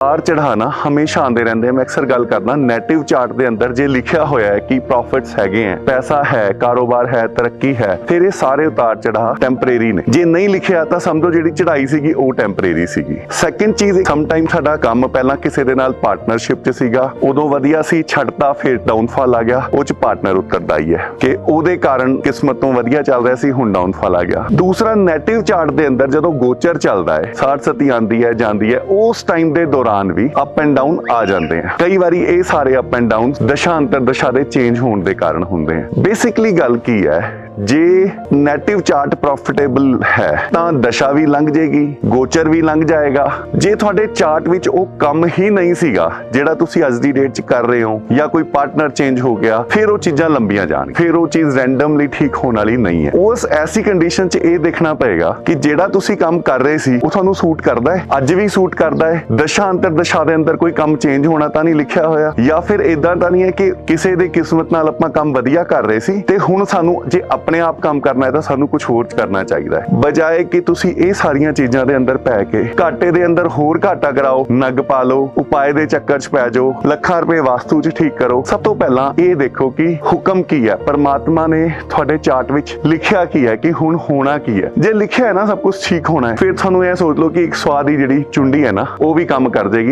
ਉਤਾਰ ਚੜਾਣਾ ਹਮੇਸ਼ਾ ਆਉਂਦੇ ਰਹਿੰਦੇ ਮੈਂ ਅਕਸਰ ਗੱਲ ਕਰਦਾ ਨੈਟਿਵ ਚਾਰਟ ਦੇ ਅੰਦਰ ਜੇ ਲਿਖਿਆ ਹੋਇਆ ਹੈ ਕਿ ਪ੍ਰੋਫਿਟਸ ਹੈਗੇ ਹੈ ਪੈਸਾ ਹੈ, ਕਾਰੋਬਾਰ ਹੈ, ਤਰੱਕੀ ਹੈ, ਫਿਰ ਇਹ ਸਾਰੇ ਉਤਾਰ ਚੜਾ ਟੈਂਪਰੇਰੀ ਨੇ। ਜੇ ਨਹੀਂ ਲਿਖਿਆ, ਤਾਂ ਸਮਝੋ ਜਿਹੜੀ ਚੜਾਈ ਸੀਗੀ, ਉਹ ਟੈਂਪਰੇਰੀ ਸੀਗੀ। ਸੈਕੰਡ ਚੀਜ਼ ਸਮ ਟਾਈਮ ਸਾਡਾ ਕੰਮ ਪਹਿਲਾਂ ਕਿਸੇ ਦੇ ਨਾਲ ਪਾਰਟਨਰਸ਼ਿਪ 'ਚ ਸੀਗਾ, ਉਦੋਂ ਵਧੀਆ ਸੀ, ਛੱਡਤਾ, ਫਿਰ ਡਾਊਨਫਾਲ ਆ ਗਿਆ। ਉਹ 'ਚ ਪਾਰਟਨਰ ਉਤਰਦਾ ਹੀ ਹੈ ਕਿ ਉਹਦੇ ਕਾਰਨ ਕਿਸਮਤ ਤੋਂ ਵਧੀਆ ਚੱਲ ਰਿਹਾ ਸੀ, ਹੁਣ ਡਾਊਨਫਾਲ ਆ ਗਿਆ। ਦੂਸਰਾ ਨੈਟਿਵ ਚਾਰਟ ਦੇ ਅੰਦਰ ਜਦੋਂ ਗੋਚਰ ਚੱਲਦਾ ਹੈ, ਸਾੜ ਸਤੀ ਆਂਦੀ ਹੈ, ਜਾਂਦੀ ਹੈ, ਉਸ ਟਾਈਮ ਦੇ ਦੌਰਾਨ ਵੀ ਅਪ ਐਂਡ ਡਾਊਨ ਆ ਜਾਂਦੇ ਆ। ਕਈ ਵਾਰੀ ਇਹ ਸਾਰੇ ਅਪ ਐਂਡ ਡਾਊਨ ਅੰਤਰ ਦਸ਼ਾ ਦੇ ਚੇਂਜ ਹੋਣ ਦੇ ਕਾਰਨ ਹੁੰਦੇ ਆ। ਬੇਸਿਕਲੀ ਗੱਲ ਕੀ ਹੈ ਜੇ ਨੈਟਿਵ ਚਾਰਟ ਪ੍ਰੋਫਿਟੇਬਲ ਹੈ, ਤਾਂ ਦਸ਼ਾ ਵੀ ਲੰਘ ਜਾਏਗੀ ਗੋਚਰ ਵੀ ਲੰਘ ਜਾਏਗਾ। ਜੇ ਤੁਹਾਡੇ ਚਾਰਟ ਵਿੱਚ ਉਹ ਕੰਮ ਹੀ ਨਹੀਂ ਸੀਗਾ, ਜਿਹੜਾ ਤੁਸੀਂ ਅੱਜ ਦੀ ਡੇਟ 'ਚ ਕਰ ਰਹੇ ਹੋ, ਜਾਂ ਕੋਈ ਪਾਰਟਨਰ ਚੇਂਜ ਹੋ ਗਿਆ, ਫਿਰ ਉਹ ਚੀਜ਼ਾਂ ਲੰਬੀਆਂ ਜਾਣ, ਫਿਰ ਉਹ ਚੀਜ਼ ਰੈਂਡਮਲੀ ਠੀਕ ਹੋਣ ਵਾਲੀ ਨਹੀਂ ਹੈ। ਉਸ ਐਸੀ ਕੰਡੀਸ਼ਨ 'ਚ ਇਹ ਦੇਖਣਾ ਪਏਗਾ ਕਿ ਜਿਹੜਾ ਤੁਸੀਂ ਕੰਮ ਕਰ ਰਹੇ ਸੀ, ਉਹ ਤੁਹਾਨੂੰ ਸੂਟ ਕਰਦਾ ਹੈ, ਅੱਜ ਵੀ ਸੂਟ ਕਰਦਾ ਹੈ। ਦਸ਼ਾ ਅੰਤਰ ਦਸ਼ਾ ਦੇ ਅੰਦਰ ਕੋਈ ਕੰਮ ਚੇਂਜ ਹੋਣਾ ਤਾਂ ਨਹੀਂ ਲਿਖਿਆ ਹੋਇਆ, ਜਾਂ ਫਿਰ ਇਦਾਂ ਤਾਂ ਨਹੀਂ ਹੈ ਕਿ ਕਿਸੇ ਦੇ ਕਿਸਮਤ ਨਾਲ ਆਪਾਂ ਕੰਮ ਵਧੀਆ ਕਰ ਰਹੇ ਸੀ, ਤੇ ਹੁਣ ਸਾਨੂੰ ਜੇ ਆਪਾਂ ਆਪਣੇ ਆਪ ਕੰਮ ਕਰਨਾ ਹੈ ਤਾਂ ਸਾਨੂੰ ਕੁਝ ਹੋਰ ਕਰਨਾ ਚਾਹੀਦਾ ਹੈ। ਬਜਾਏ ਕਿ ਤੁਸੀਂ ਇਹ ਸਾਰੀਆਂ ਚੀਜ਼ਾਂ ਦੇ ਅੰਦਰ ਪੈ ਕੇ ਘਾਟੇ ਦੇ ਅੰਦਰ ਹੋਰ ਘਾਟਾ ਕਰਾਓ, ਨਗ ਪਾ ਲਓ, ਉਪਾਏ ਦੇ ਚੱਕਰ 'ਚ ਪੈ ਜਾਓ, ਲੱਖਾਂ ਰੁਪਏ ਵਾਸਤੂ 'ਚ ਠੀਕ ਕਰੋ, ਸਭ ਤੋਂ ਪਹਿਲਾਂ ਇਹ ਦੇਖੋ ਕਿ ਹੁਕਮ ਕੀ ਹੈ। ਪਰਮਾਤਮਾ ਨੇ ਤੁਹਾਡੇ ਚਾਰਟ ਵਿੱਚ ਲਿਖਿਆ ਕੀ ਹੈ ਕਿ ਹੁਣ ਹੋਣਾ ਕੀ ਹੈ। ਜੇ ਲਿਖਿਆ ਹੈ ਨਾ ਸਭ ਕੁਝ ਠੀਕ ਹੋਣਾ ਹੈ, ਫਿਰ ਤੁਹਾਨੂੰ ਇਹ ਸੋਚ ਲਓ ਕਿ ਇੱਕ ਸਵਾਦ ਦੀ ਜਿਹੜੀ ਚੁੰਡੀ ਹੈ ਨਾ, ਉਹ ਵੀ ਕੰਮ ਕਰ ਜਾਏਗੀ